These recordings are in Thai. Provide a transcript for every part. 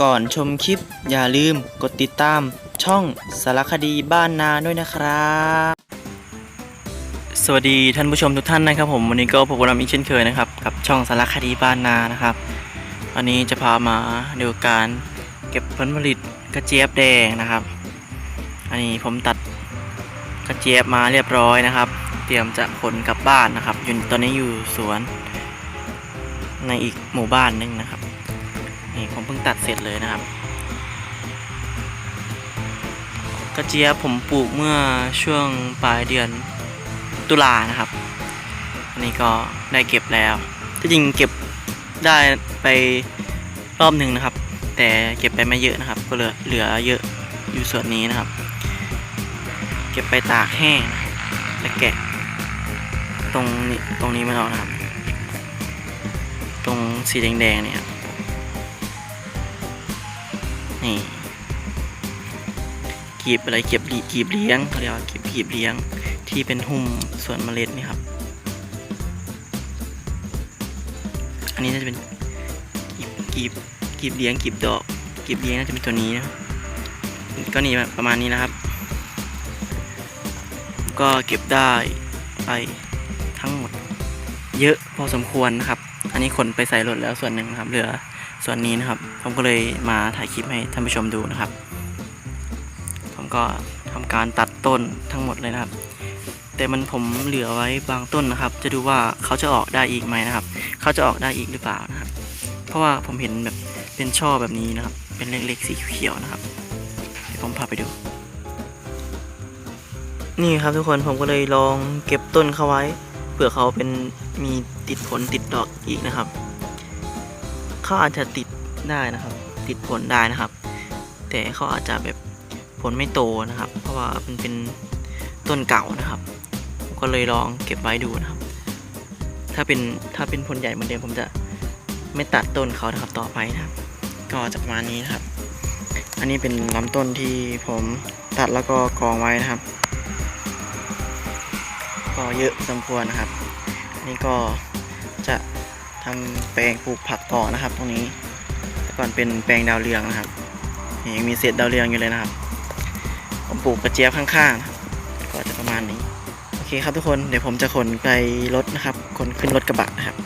ก่อนชมคลิป อย่าลืมกดติดตามช่องสารคดีบ้านนาด้วยนะครับ สวัสดีท่านผู้ชมทุกท่านนะครับผมวันนี้ก็พบกับเราอีกเช่นเคยนะครับกับช่องสารคดีบ้านนานะครับวันนี้จะพามาดูการเก็บผลผลิตกระเจี๊ยบแดงนะครับ อันนี้ผมตัดกระเจี๊ยบมาเรียบร้อยนะครับ เตรียมจะขนกลับบ้านนะครับอยู่ตอนนี้อยู่สวนในอีกหมู่บ้านหนึงนะครับ นี่ผมเพิ่งตัดเสร็จเลยนะครับ กระเจี๊ยบผมปลูกเมื่อช่วงปลายเดือนตุลานะครับ อันนี้ก็ได้เก็บแล้วที่จริงเก็บได้ไปรอบหนึ่งนะครับ แต่เก็บไปไม่เยอะนะครับ ก็เหลือเหลือเยอะอยู่ส่วนนี้นะครับ เก็บไปตากแห้งและแกะ ตรงนี้ตรงนี้ไม่ออกนะครับ ตรงสีแดงๆเนี่ย นี่กีบอะไรเก็บลีกีบเลี้ยงเขาเรียกว่ากีบกีบเลี้ยงที่เป็นหุ้มส่วนเมล็ดนี่ครับ อันนี้น่าจะเป็นกีบกีบกีบเลี้ยงกีบดอกกีบเลี้ยงน่าจะเป็นตัวนี้นะก็นี่ประมาณนี้นะครับ ก็เก็บได้ไปทั้งหมด เยอะพอสมควรนะครับ อันนี้ขนไปใส่รถแล้วส่วนหนึ่งนะครับเหลือ ส่วนนี้นะครับ ผมก็เลยมาถ่ายคลิปให้ท่านผู้ชมดูนะครับ ผมก็ทำการตัดต้นทั้งหมดเลยนะครับ แต่มันผมเหลือไว้บางต้นนะครับ จะดูว่าเขาจะออกได้อีกไหมนะครับ เขาจะออกได้อีกหรือเปล่านะครับ เพราะว่าผมเห็นแบบเป็นช่อแบบนี้นะครับ เป็นเล็กๆสีเขียวนะครับเดี๋ยวผมพาไปดู นี่ครับทุกคนผมก็เลยลองเก็บต้นเขาไว้เผื่อเขาเป็นมีติดผลติดดอกอีกนะครับ เขาอาจจะติดได้นะครับ ติดผลได้นะครับ แต่เขาอาจจะแบบผลไม่โตนะครับ เพราะว่ามันเป็นต้นเก่านะครับผมก็เลยลองเก็บไว้ดูนะครับ ถ้าเป็นถ้าเป็นผลใหญ่เหมือนเดิมผมจะไม่ตัดต้นเขานะครับต่อไปนะครับ ก็จะประมาณนี้นะครับ อันนี้เป็นลำต้นที่ผมตัดแล้วก็กองไว้นะครับ ก็เยอะพอสมควรนะครับ นี่ก็จะ ทำแปลงปลูกผักต่อนะครับ ตรงนี้ แต่ก่อนเป็นแปลงดาวเรืองนะครับยังมีเศษดาวเรืองอยู่เลยนะครับผมปลูกกระเจี๊ยบข้างๆนะครับก็จะประมาณนี้ โอเคครับทุกคนเดี๋ยวผมจะขนไปรถนะครับขนขึ้นรถกระบะนะครับ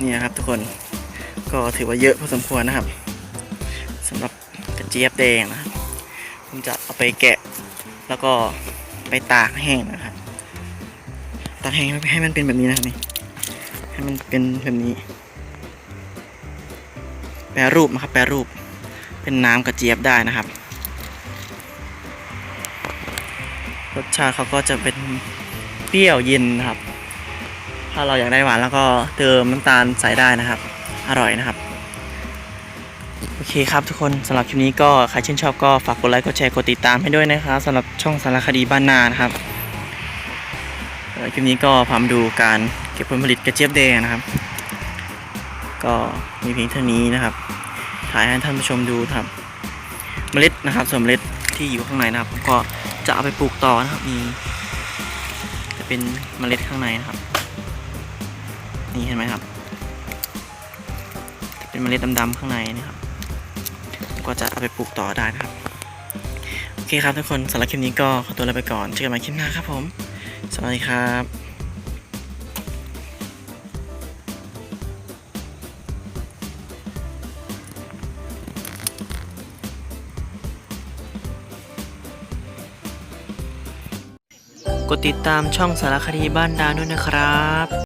นี่นะครับทุกคนก็ถือว่าเยอะพอสมควรนะครับสำหรับกระเจี๊ยบแดงนะครับผมจะเอาไปแกะ แล้วก็ไปตากแห้งนะครับ ตากแห้งให้มันเป็นแบบนี้นะครับนี่ให้มันเป็นแบบนี้ แปรรูปนะครับ แปรรูป เป็นน้ำกระเจี๊ยบได้นะครับ รสชาติเขาก็จะเป็นเปรี้ยวเย็นนะครับ ถ้าเราอยากได้หวานแล้วก็เติมน้ำตาลใส่ได้นะครับ อร่อยนะครับ โอเคครับทุกคนสำหรับคลิปนี้ก็ใครชื่นชอบก็ฝากกดไลค์กดแชร์กดติดตามให้ด้วยนะครับสำหรับช่องสารคดีบ้านนานะครับ คลิปนี้ก็พามาดูการเก็บผลผลิตกระเจี๊ยบแดงนะครับ ก็มีเพียงเท่านี้นะครับ ถ่ายให้ท่านผู้ชมดูครับ เมล็ดนะครับ ส่วนเมล็ดที่อยู่ข้างในนะครับก็จะเอาไปปลูกต่อนะครับนี่จะเป็นเมล็ดข้างในนะครับ นี่เห็นไหมครับจะเป็นเมล็ดดำๆข้างในนะครับ ก็จะเอาไปปลูกต่อได้นะครับ โอเคครับทุกคนสำหรับคลิปนี้ก็ขอตัวลาไปก่อนเจอกันใหม่คลิปหน้าครับผม สวัสดีครับกดติดตามช่องสารคดีบ้านดาวด้วยนะครับ